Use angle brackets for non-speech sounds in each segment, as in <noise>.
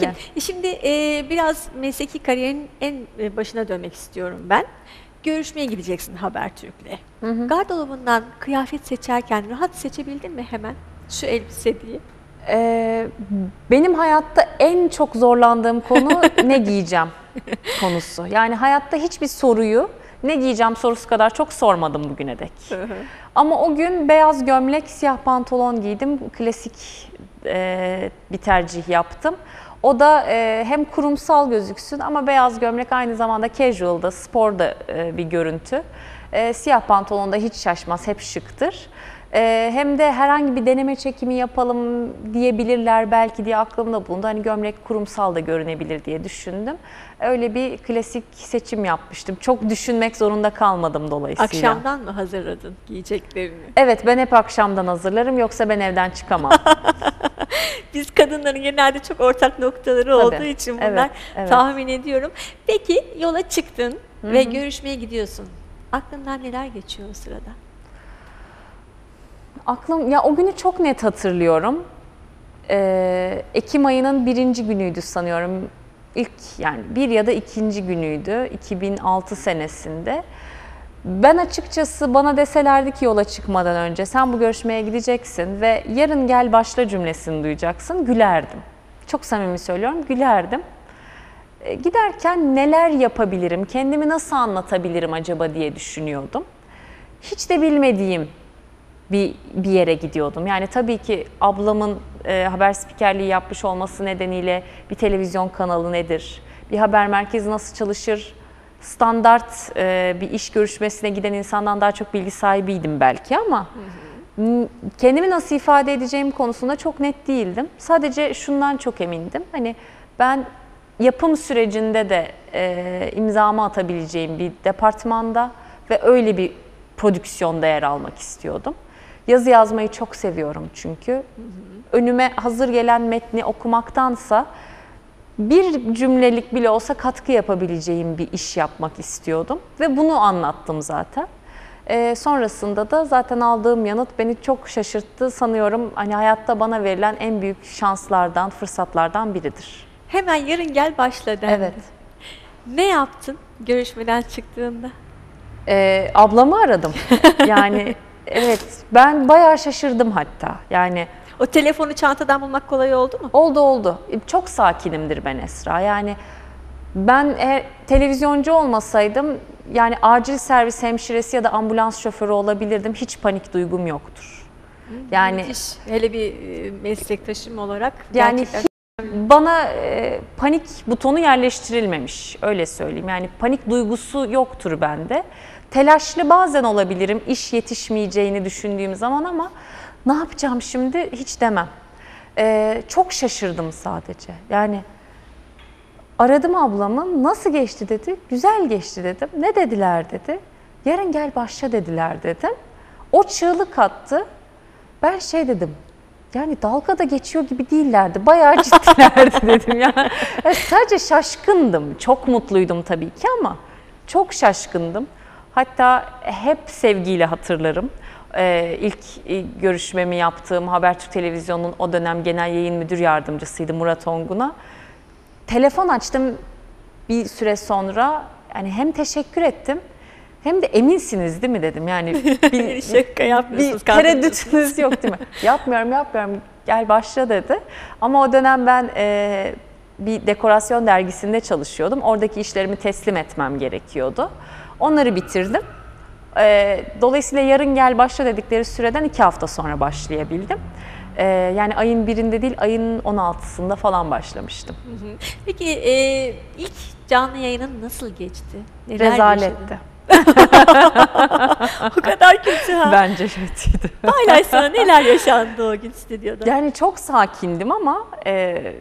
Peki e, şimdi e, biraz mesleki kariyerin en e, başına dönmek istiyorum ben. Görüşmeye gideceksin Habertürk'le. Gardırobundan kıyafet seçerken rahat seçebildin mi hemen şu elbise diye? Ee, benim hayatta en çok zorlandığım konu <laughs> ne giyeceğim konusu. Yani hayatta hiçbir soruyu ne giyeceğim sorusu kadar çok sormadım bugüne dek. Ama o gün beyaz gömlek, siyah pantolon giydim. Klasik e, bir tercih yaptım. O da e, hem kurumsal gözüksün ama beyaz gömlek aynı zamanda casual'da, sporda e, bir görüntü. E, siyah pantolon da hiç şaşmaz, hep şıktır. E, hem de herhangi bir deneme çekimi yapalım diyebilirler belki diye aklımda bulundu. Hani gömlek kurumsal da görünebilir diye düşündüm. Öyle bir klasik seçim yapmıştım. Çok düşünmek zorunda kalmadım dolayısıyla. Akşamdan mı hazırladın giyeceklerini? Evet ben hep akşamdan hazırlarım yoksa ben evden çıkamam. <laughs> Biz kadınların genelde çok ortak noktaları Tabii, olduğu için bunlar evet, evet. tahmin ediyorum. Peki yola çıktın ve görüşmeye gidiyorsun. Aklından neler geçiyor o sırada? Aklım ya o günü çok net hatırlıyorum. Ee, Ekim ayının birinci günüydü sanıyorum. İlk yani bir ya da ikinci günüydü 2006 senesinde. Ben açıkçası bana deselerdi ki yola çıkmadan önce sen bu görüşmeye gideceksin ve yarın gel başla cümlesini duyacaksın gülerdim. Çok samimi söylüyorum gülerdim. E, Giderken neler yapabilirim, kendimi nasıl anlatabilirim acaba diye düşünüyordum. Hiç de bilmediğim bir, bir yere gidiyordum. Yani tabii ki ablamın e, haber spikerliği yapmış olması nedeniyle bir televizyon kanalı nedir, bir haber merkezi nasıl çalışır, standart e, bir iş görüşmesine giden insandan daha çok bilgi sahibiydim belki ama m, kendimi nasıl ifade edeceğim konusunda çok net değildim. Sadece şundan çok emindim. Hani ben yapım sürecinde de e, imzamı atabileceğim bir departmanda ve öyle bir prodüksiyonda yer almak istiyordum. Yazı yazmayı çok seviyorum çünkü. Önüme hazır gelen metni okumaktansa bir cümlelik bile olsa katkı yapabileceğim bir iş yapmak istiyordum. Ve bunu anlattım zaten. Ee, sonrasında da zaten aldığım yanıt beni çok şaşırttı. Sanıyorum hani hayatta bana verilen en büyük şanslardan, fırsatlardan biridir. Hemen yarın gel başla dendi. Evet. Ne yaptın görüşmeden çıktığında? Ee, ablamı aradım. <laughs> Yani evet ben bayağı şaşırdım hatta. Yani O telefonu çantadan bulmak kolay oldu mu? Oldu oldu. Çok sakinimdir ben Esra. Yani ben eğer televizyoncu olmasaydım yani acil servis hemşiresi ya da ambulans şoförü olabilirdim. Hiç panik duygum yoktur. Yani Müthiş. Hele bir e, meslektaşım olarak. yani gerçekten bana e, panik butonu yerleştirilmemiş öyle söyleyeyim. Yani panik duygusu yoktur bende. Telaşlı bazen olabilirim iş yetişmeyeceğini düşündüğüm zaman ama ne yapacağım şimdi hiç demem. E, çok şaşırdım sadece. Yani aradım ablamı nasıl geçti dedi. Güzel geçti dedim. Ne dediler dedi. Yarın gel başla dediler dedim. O çığlık attı. Ben şey dedim. Yani dalgada geçiyor gibi değillerdi. Bayağı ciddilerdi <laughs> dedim ya. Yani sadece şaşkındım. Çok mutluydum tabii ki ama çok şaşkındım. Hatta hep sevgiyle hatırlarım. Ee, ilk görüşmemi yaptığım Habertürk Televizyonu'nun o dönem genel yayın müdür yardımcısıydı Murat Ongun'a. Telefon açtım bir süre sonra. Yani hem teşekkür ettim hem de eminsiniz değil mi dedim. Yani <laughs> bir, Şaka yapmıyorsunuz. bir tereddütünüz yok değil mi? <laughs> yapmıyorum yapmıyorum gel başla dedi. Ama o dönem ben e, bir dekorasyon dergisinde çalışıyordum. Oradaki işlerimi teslim etmem gerekiyordu. Onları bitirdim. E, dolayısıyla yarın gel başla dedikleri süreden iki hafta sonra başlayabildim. E, yani ayın birinde değil ayın 16'sında falan başlamıştım. Peki e, ilk canlı yayının nasıl geçti? Neler Rezaletti. yaşadın? <laughs> O kadar kötü ha. Bence kötüydü. Paylaşsana neler yaşandı o gün stüdyoda. Yani çok sakindim ama e,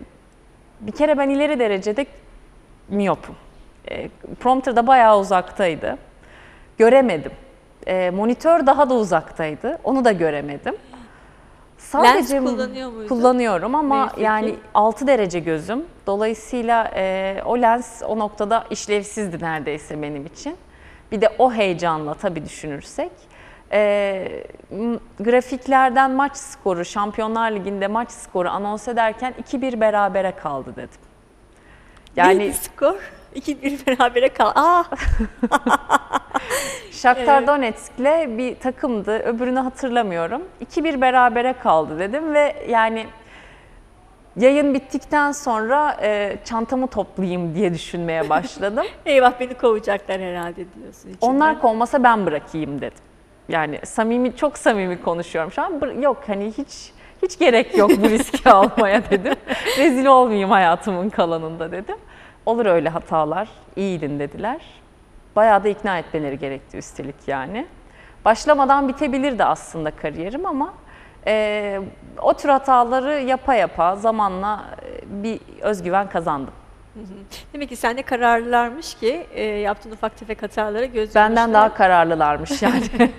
bir kere ben ileri derecede miyopum. E, prompter da bayağı uzaktaydı. Göremedim. E, monitör daha da uzaktaydı. Onu da göremedim. Lens kullanıyor muydun? Kullanıyorum ama Neyse ki. yani 6 derece gözüm. Dolayısıyla e, o lens o noktada işlevsizdi neredeyse benim için. Bir de o heyecanla tabii düşünürsek. M- grafiklerden maç skoru, Şampiyonlar Ligi'nde maç skoru anons ederken 2-1 berabere kaldı dedim. Yani Neydi skor? 2-1 <laughs> berabere kal. Aa, <laughs> Shakhtar Evet. Donetsk'le bir takımdı, öbürünü hatırlamıyorum. 2-1 berabere kaldı dedim ve yani yayın bittikten sonra e, çantamı toplayayım diye düşünmeye <laughs> başladım. eyvah beni kovacaklar herhalde diyorsun içinden. Onlar kovmasa ben bırakayım dedim. Yani samimi çok samimi konuşuyorum şu an. Yok hani hiç hiç gerek yok bu riski <laughs> almaya dedim. Rezil olmayayım hayatımın kalanında dedim. Olur öyle hatalar. iyiydin dediler. Bayağı da ikna etmeleri gerekti üstelik yani. Başlamadan bitebilirdi aslında kariyerim ama e, o tür hataları yapa yapa zamanla e, bir özgüven kazandım. Demek ki sen de kararlılarmış ki e, yaptığın ufak tefek hatalara göz Benden daha kararlılarmış yani. <laughs>